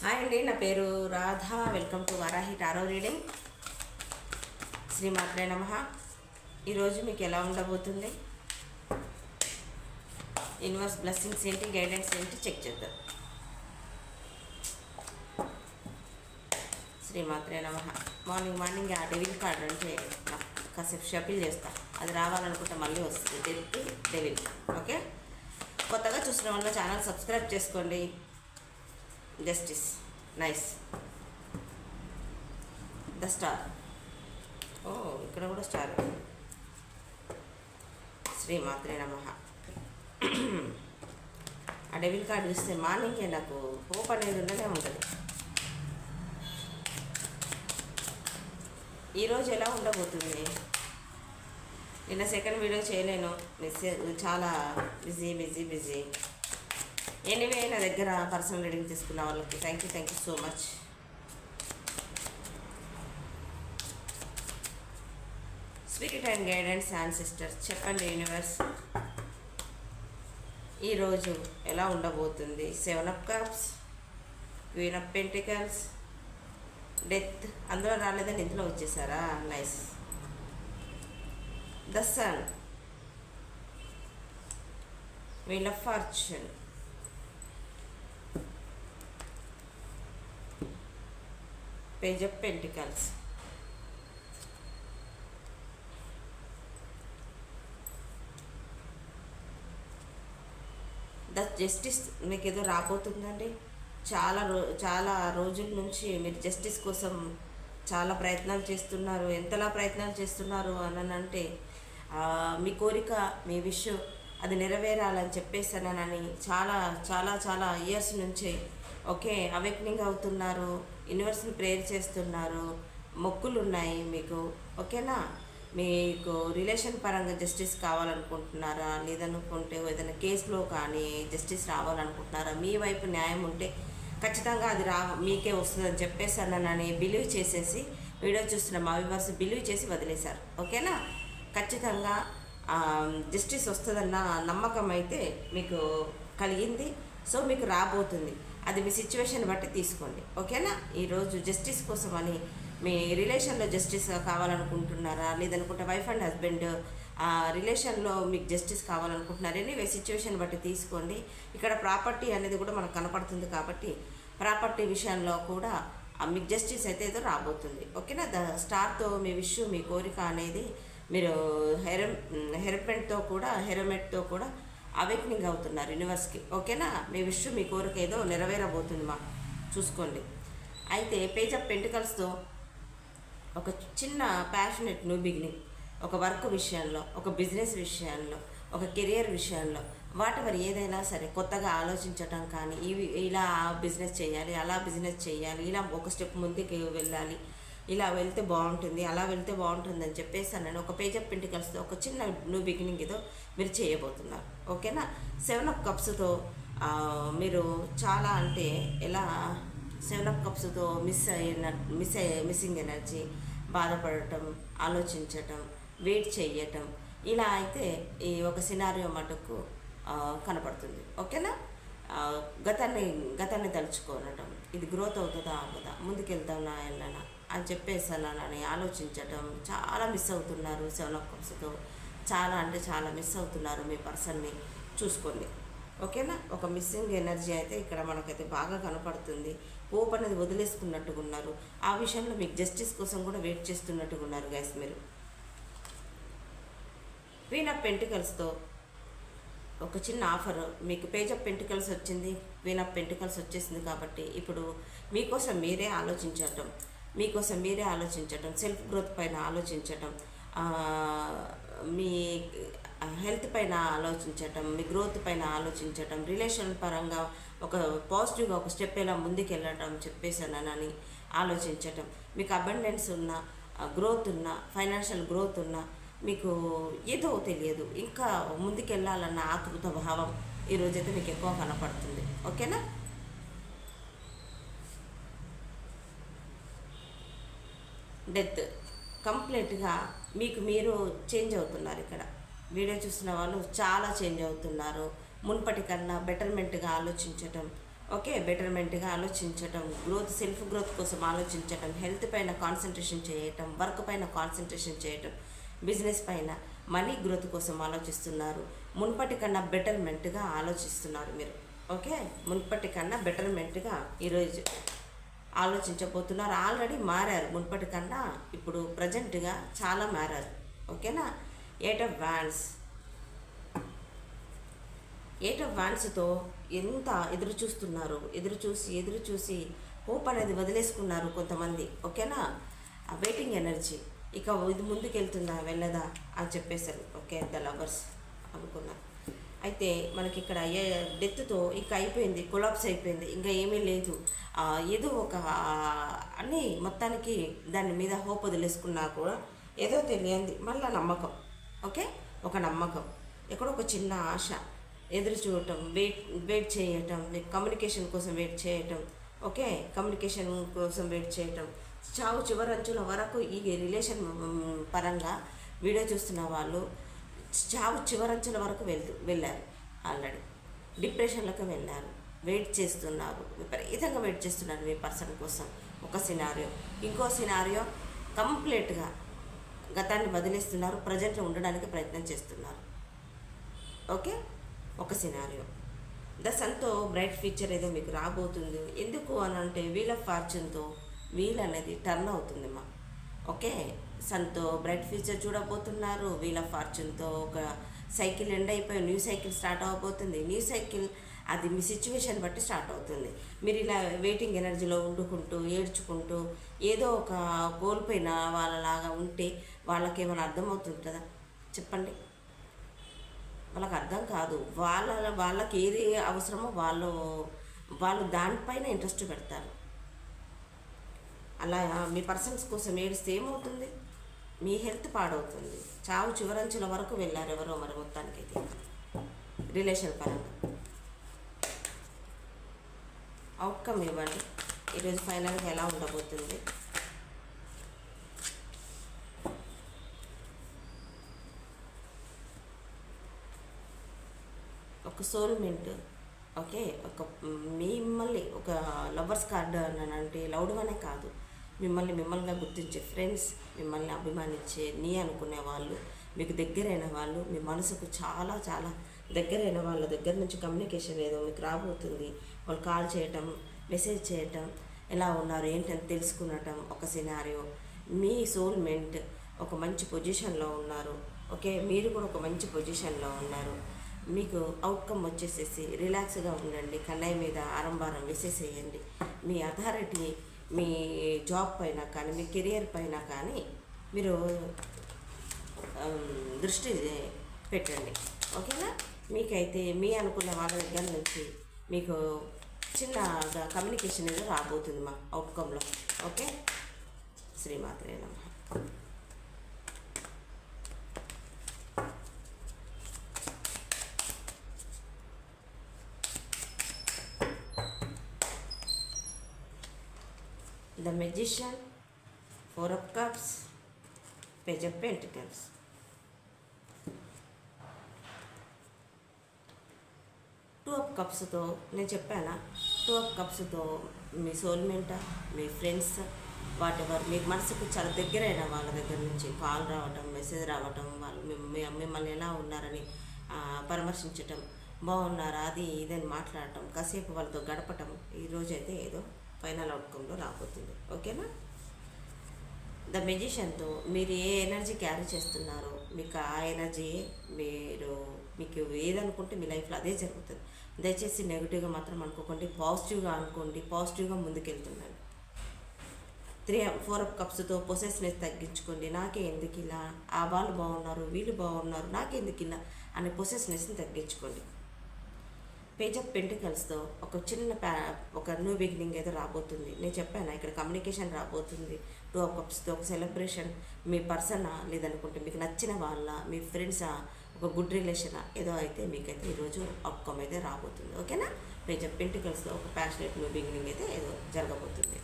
Hi అండి నా పేరు Radha. Welcome to Varahi tarot reading శ్రీమాత్రే నమ. ఈరోజు మీకు ఎలా ఉండబోతుంది? యూనివర్స్ బ్లెస్సింగ్స్ ఏంటి గైడెన్స్ ఏంటి చెక్ చేద్దాం. శ్రీమాత్రే నమ. మార్నింగ్ మార్నింగ్ ఆ డెవిల్ కార్డ్ అంటే కాసేపు షఫిల్ చేస్తా. అది రావాలనుకుంటే మళ్ళీ వస్తుంది. డెవిల్ డెవిల్ ఓకే కొత్తగా చూసిన వాళ్ళ ఛానల్ సబ్స్క్రైబ్ చేసుకోండి. జస్టిస్ నైస్ ద స్టార్ ఓ ఇక్కడ కూడా స్టార్ శ్రీ మాత్రే నమ. ఆ డెబిట్ కార్డు చూస్తే మార్నింగే నాకు హోప్ అనేది ఉండనే ఉంటుంది. ఈరోజు ఎలా ఉండబోతుంది? నిన్న సెకండ్ వీడియో చేయలేను. మిస్ చాలా బిజీ బిజీ బిజీ ఎనీవే నా దగ్గర పర్సనల్ రీడింగ్ తీసుకున్న వాళ్ళకి. Thank you thank you so much spirit and guidance and చెప్పండి యూనివర్స్ ఈరోజు ఎలా ఉండబోతుంది? Seven of cups queen of pentacles death అందులో రాలేదని ఇందులో వచ్చేసారా? Nice the sun wheel of fortune page of pentacles. The justice మీకు ఏదో రాబోతుందండి? చాలా రో చాలా రోజుల నుంచి మీరు జస్టిస్ కోసం చాలా ప్రయత్నాలు చేస్తున్నారు. ఎంతలా ప్రయత్నాలు చేస్తున్నారు అని అంటే మీ కోరిక మీ విషయం అది నెరవేరాలని చెప్పేసానని చాలా చాలా చాలా ఇయర్స్ నుంచే ఓకే అవేక్నింగ్ అవుతున్నారు యూనివర్స్ని ప్రేయర్ చేస్తున్నారు మొక్కులు ఉన్నాయి మీకు ఓకేనా? మీకు రిలేషన్ పరంగా జస్టిస్ కావాలనుకుంటున్నారా? లేదనుకుంటే ఏదైనా కేసులో కానీ జస్టిస్ రావాలనుకుంటున్నారా? మీ వైపు న్యాయం ఉంటే ఖచ్చితంగా అది రా మీకే వస్తుందని చెప్పేసానని బిలీవ్ చేసేసి వీడియో చూస్తున్న మా వివర్స్ బిలీవ్ చేసి వదిలేశారు ఓకేనా? ఖచ్చితంగా జస్టిస్ వస్తుందన్న నమ్మకం అయితే మీకు కలిగింది. సో మీకు రాబోతుంది. అది మీ సిచ్యువేషన్ బట్టి తీసుకోండి. ఓకేనా? ఈరోజు జస్టిస్ కోసం అని మీ రిలేషన్లో జస్టిస్ కావాలనుకుంటున్నారా? లేదనుకుంటే వైఫ్ అండ్ హస్బెండ్ ఆ రిలేషన్లో మీకు జస్టిస్ కావాలనుకుంటున్నారు? ఎనీవే సిచ్యువేషన్ బట్టి తీసుకోండి. ఇక్కడ ప్రాపర్టీ అనేది కూడా మనకు కనపడుతుంది కాబట్టి ప్రాపర్టీ విషయంలో కూడా మీకు జస్టిస్ అయితే ఏదో రాబోతుంది. ఓకేనా? ద స్టార్తో మీ విష్ మీ కోరిక అనేది మీరు హెరమ్ హెరపెంట్తో కూడా హెరమెట్తో కూడా అవేక్నింగ్ అవుతున్నారు యూనివర్స్కి ఓకేనా? మీ విష్ మీ కోరిక ఏదో నెరవేరబోతుంది మా చూసుకోండి. అయితే పేజ్ ఆఫ్ పెంటికల్స్తో ఒక చిన్న ప్యాషనెట్ న్యూ బిగినింగ్ ఒక వర్క్ విషయంలో ఒక బిజినెస్ విషయంలో ఒక కెరియర్ విషయంలో వాటి మరి ఏదైనా సరే కొత్తగా ఆలోచించటం కానీ ఇవి ఇలా బిజినెస్ చేయాలి అలా బిజినెస్ చేయాలి ఇలా ఒక స్టెప్ ముందుకు వెళ్ళాలి ఇలా వెళ్తే బాగుంటుంది అలా వెళ్తే బాగుంటుంది అని చెప్పేసి నేను ఒక పేజ్ ఆఫ్ పెంటికల్స్తో ఒక చిన్న న్యూ బిగినింగ్ ఏదో మీరు చేయబోతున్నారు. ఓకేనా? సెవెన్ ఆఫ్ కప్స్తో మీరు చాలా అంటే ఎలా సెవెన్ అప్ కప్స్తో మిస్ అయిన మిస్ అయ్యే మిస్సింగ్ ఎనర్జీ బాధపడటం ఆలోచించటం వెయిట్ చేయటం ఇలా అయితే ఈ ఒక సినారియో మటుకు కనపడుతుంది. ఓకేనా? గతాన్ని గతాన్ని తలుచుకోనటం. ఇది గ్రోత్ అవుతుందా అవ్వదా ముందుకెళ్తానా వెళ్ళనా? అని చెప్పేసానని ఆలోచించటం చాలా మిస్ అవుతున్నారు సెవెన్ అప్ కప్స్తో చాలా అంటే చాలా మిస్ అవుతున్నారు మీ పర్సన్ని చూసుకోండి. ఓకేనా? ఒక మిస్సింగ్ ఎనర్జీ అయితే ఇక్కడ మనకైతే బాగా కనపడుతుంది. హోప్ అనేది వదిలేసుకున్నట్టుగా ఉన్నారు. ఆ విషయంలో మీకు జస్టిస్ కోసం కూడా వెయిట్ చేస్తున్నట్టుగా ఉన్నారు గైస్ మీరు. క్వీన్ ఆఫ్ పెంటికల్స్తో ఒక చిన్న ఆఫర్ మీకు పేజ్ ఆఫ్ పెంటికల్స్ వచ్చింది క్వీన్ ఆఫ్ పెంటికల్స్ వచ్చేసింది కాబట్టి ఇప్పుడు మీకోసం మీరే ఆలోచించటం. మీకోసం మీరే ఆలోచించటం సెల్ఫ్ గ్రోత్ పైన ఆలోచించటం మీ హెల్త్ పైన ఆలోచించటం మీ గ్రోత్ పైన ఆలోచించటం రిలేషన్ పరంగా ఒక పాజిటివ్గా ఒక స్టెప్ ఎలా ముందుకెళ్ళటం చెప్పేశానని ఆలోచించటం. మీకు అబండెన్స్ ఉన్న గ్రోత్ ఉన్న ఫైనాన్షియల్ గ్రోత్ ఉన్న మీకు ఏదో తెలియదు. ఇంకా ముందుకెళ్ళాలన్న ఆతృత భావం ఈరోజైతే మీకు ఎక్కువ కనపడుతుంది. ఓకేనా? డెత్ కంప్లీట్గా మీకు మీరు చేంజ్ అవుతున్నారు ఇక్కడ. వీడియో చూసిన వాళ్ళు చాలా చేంజ్ అవుతున్నారు. మునుపటి కన్నా బెటర్మెంట్గా ఆలోచించటం ఓకే బెటర్మెంట్గా ఆలోచించటం గ్రోత్ సెల్ఫ్ గ్రోత్ కోసం ఆలోచించటం హెల్త్ పైన కాన్సన్ట్రేషన్ చేయటం వర్క్ పైన కాన్సన్ట్రేషన్ చేయటం బిజినెస్ పైన మనీ గ్రోత్ కోసం ఆలోచిస్తున్నారు. మునుపటి కన్నా బెటర్మెంట్గా ఆలోచిస్తున్నారు మీరు ఓకే? మునుపటి కన్నా బెటర్మెంట్గా ఈరోజు ఆలోచించబోతున్నారు. ఆల్రెడీ మారారు. మునుపటి కన్నా ఇప్పుడు ప్రజెంట్గా చాలా మారారు. ఓకేనా? Eight of wands eight of వ్యాన్స్తో ఎంత ఎదురు చూస్తున్నారు? ఎదురు చూసి ఎదురు చూసి హోప్ అనేది వదిలేసుకున్నారు కొంతమంది. ఓకేనా? ఆ వెయిటింగ్ ఎనర్జీ. ఇక ఇది ముందుకెళ్తుందా వెళ్ళదా అని చెప్పేశారు ఓకే ద లవర్స్ అనుకున్నారు. అయితే మనకి ఇక్కడ ఏ డెత్తో ఇక అయిపోయింది కొలాప్స్ అయిపోయింది ఇంకా ఏమీ లేదు. ఏదో ఒక అని మొత్తానికి దాని మీద హోప్ వదిలేసుకున్నా కూడా ఏదో తెలియంది మళ్ళీ నమ్మకం ఓకే? ఒక నమ్మకం ఎక్కడో ఒక చిన్న ఆశ. ఎదురు చూడటం వెయిట్ వెయిట్ చేయటం కమ్యూనికేషన్ కోసం వెయిట్ చేయటం ఓకే? కమ్యూనికేషన్ కోసం వెయిట్ చేయటం. చావు చివరంచుల వరకు ఈ రిలేషన్ పరంగా వీడియో చూస్తున్న వాళ్ళు చావు చివరంచల వరకు వెళ్తూ వెళ్ళారు. ఆల్రెడీ డిప్రెషన్లోకి వెళ్ళారు. వెయిట్ చేస్తున్నారు. విపరీతంగా వెయిట్ చేస్తున్నారు మీ పర్సన్ కోసం. ఒక సినారియో. ఇంకో సినారియో కంప్లీట్గా గతాన్ని వదిలేస్తున్నారు. ప్రజెంట్లో ఉండడానికి ప్రయత్నం చేస్తున్నారు. ఓకే? ఒక సినారియో. ద సన్తో బ్రైట్ ఫ్యూచర్ ఏదో మీకు రాబోతుంది. ఎందుకు అని అంటే వీల్ ఆఫ్ ఫార్చ్యూన్తో వీల్ అనేది టర్న్ అవుతుందమ్మా ఓకే? సన్తో బ్రైట్ ఫ్యూచర్ చూడబోతున్నారు. వీల్ ఆఫ్ ఫార్చ్యూన్తో ఒక సైకిల్ ఎండ్ అయిపోయి న్యూ సైకిల్ స్టార్ట్ అవ్వబోతుంది న్యూ సైకిల్ అది మీ సిచ్యువేషన్ బట్టి స్టార్ట్ అవుతుంది. మీరు ఇలా వెయిటింగ్ ఎనర్జీలో వండుకుంటూ ఏడ్చుకుంటూ ఏదో ఒక కోల్పోయిన వాళ్ళలాగా ఉంటే వాళ్ళకి ఏమైనా అర్థమవుతుంటుందా చెప్పండి. వాళ్ళకి అర్థం కాదు. వాళ్ళ వాళ్ళకి ఏది అవసరమో వాళ్ళు వాళ్ళు దానిపైన ఇంట్రెస్ట్ పెడతారు. అలా మీ పర్సన్స్ కోసం ఏడిస్తే ఏమవుతుంది? మీ హెల్త్ పాడవుతుంది. చావు చివరంచుల వరకు వెళ్ళారు ఎవరో మరి మొత్తానికి అయితే రిలేషన్ పరంగా. అవుట్కమ్ ఇవ్వండి. ఈరోజు ఫైనల్గా ఎలా ఉండబోతుంది? ఒక సోల్మెంట్ ఓకే ఒక మిమ్మల్ని ఒక లవర్స్ కార్డ్ అని అంటే లౌడ్ అనే కాదు. మిమ్మల్ని మిమ్మల్నిగా గుర్తించే ఫ్రెండ్స్ మిమ్మల్ని అభిమానించే నీ అనుకునే వాళ్ళు మీకు దగ్గరైన వాళ్ళు మీ మనసుకు చాలా చాలా దగ్గరైన వాళ్ళ దగ్గర నుంచి కమ్యూనికేషన్ ఏదో మీకు రాబోతుంది. వాళ్ళు కాల్ చేయటం మెసేజ్ చేయటం ఎలా ఉన్నారు ఏంటని తెలుసుకునటం ఒక సినారియో మీ సోల్మెంట్ ఒక మంచి పొజిషన్లో ఉన్నారు. ఓకే మీరు కూడా ఒక మంచి పొజిషన్లో ఉన్నారు. మీకు అవుట్కమ్ వచ్చేసేసి రిలాక్స్గా ఉండండి. కన్నయ్య మీద ఆరంభారం వేసేసేయండి. మీ అథారిటీ మీ జాబ్ పైన కానీ మీ కెరియర్ పైన కానీ మీరు దృష్టి పెట్టండి. ఓకేనా? మీకైతే మీ అనుకున్న వాళ్ళ దగ్గర నుంచి మీకు చిన్నగా కమ్యూనికేషన్ ఏదో రాబోతుంది మా అవుట్కమ్లో ఓకే? శ్రీమాత్రే the magician four of cups page of pentacles two of కప్స్తో నేను చెప్పానా? టూ ఆఫ్ కప్స్తో మీ సోల్మెంట్ మీ ఫ్రెండ్స్ వాట్ ఎవర్ మీ మనసుకు చాలా దగ్గరైన వాళ్ళ దగ్గర నుంచి కాల్ రావటం మెసేజ్ రావటం వాళ్ళు మీ- మిమ్మల్ని ఎలా ఉన్నారని పరామర్శించటం బాగున్నారా? అది ఇదని మాట్లాడటం కాసేపు వాళ్ళతో గడపటం ఈరోజైతే ఏదో ఫైనల్ అవుట్కమ్లో రాబోతుంది. ఓకేనా? ద మెజిషియన్తో మీరు ఏ ఎనర్జీ క్యారీ చేస్తున్నారో మీకు ఆ ఎనర్జీ మీరు మీకు ఏదనుకుంటే మీ లైఫ్లో అదే జరుగుతుంది. దయచేసి నెగిటివ్గా మాత్రం అనుకోకండి పాజిటివ్గా అనుకోండి పాజిటివ్గా ముందుకెళ్తున్నాను. త్రీ ఫోర్ కప్స్తో పొసెస్నెస్ తగ్గించుకోండి. నాకే ఎందుకు ఇలా ఆ వాళ్ళు బాగున్నారు వీళ్ళు బాగున్నారు నాకెందుకు ఇలా అనే పొసెస్నెస్ని తగ్గించుకోండి. పేజ్ ఆఫ్ పెంటికల్స్తో ఒక చిన్న ప్యా ఒక న్యూ బిగినింగ్ అయితే రాబోతుంది. నేను చెప్పాను ఇక్కడ కమ్యూనికేషన్ రాబోతుంది. టూ ఆఫ్ కప్స్తో ఒక సెలబ్రేషన్. మీ పర్సనా లేదనుకుంటే మీకు నచ్చిన వాళ్ళ మీ ఫ్రెండ్సా ఒక గుడ్ రిలేషనా ఏదో అయితే మీకైతే ఈరోజు అవుట్కమ్ అయితే రాబోతుంది. ఓకేనా? పేజ్ ఆఫ్ పెంటికల్స్తో ఒక ప్యాషనెట్ న్యూ బిగినింగ్ అయితే ఏదో జరగబోతుంది.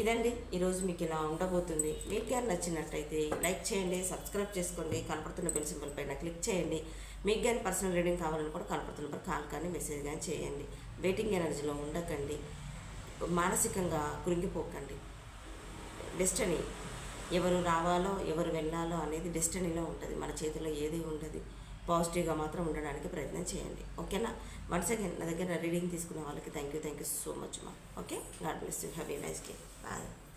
ఇదండి. ఈరోజు మీకు ఇలా ఉండబోతుంది. మీకు కానీ నచ్చినట్టయితే లైక్ చేయండి సబ్స్క్రైబ్ చేసుకోండి కనపడుతున్న బెల్ సింబల్ పైన క్లిక్ చేయండి. మీకు కానీ పర్సనల్ రీడింగ్ కావాలని కూడా కనపడుతున్న కాల్ కానీ మెసేజ్ కానీ చేయండి. వెయిటింగ్ ఎనర్జీలో ఉండకండి. మానసికంగా కృంగిపోకండి. డెస్టనీ ఎవరు రావాలో ఎవరు వెళ్ళాలో అనేది డెస్టనీలో ఉంటుంది. మన చేతిలో ఏది ఉండదు పాజిటివ్గా మాత్రం ఉండడానికి ప్రయత్నం చేయండి. ఓకేనా? వన్స్ అగైన్ నా దగ్గర రీడింగ్ తీసుకున్న వాళ్ళకి thank you thank you so much మా. Okay? God bless you. Have a nice day. Bye.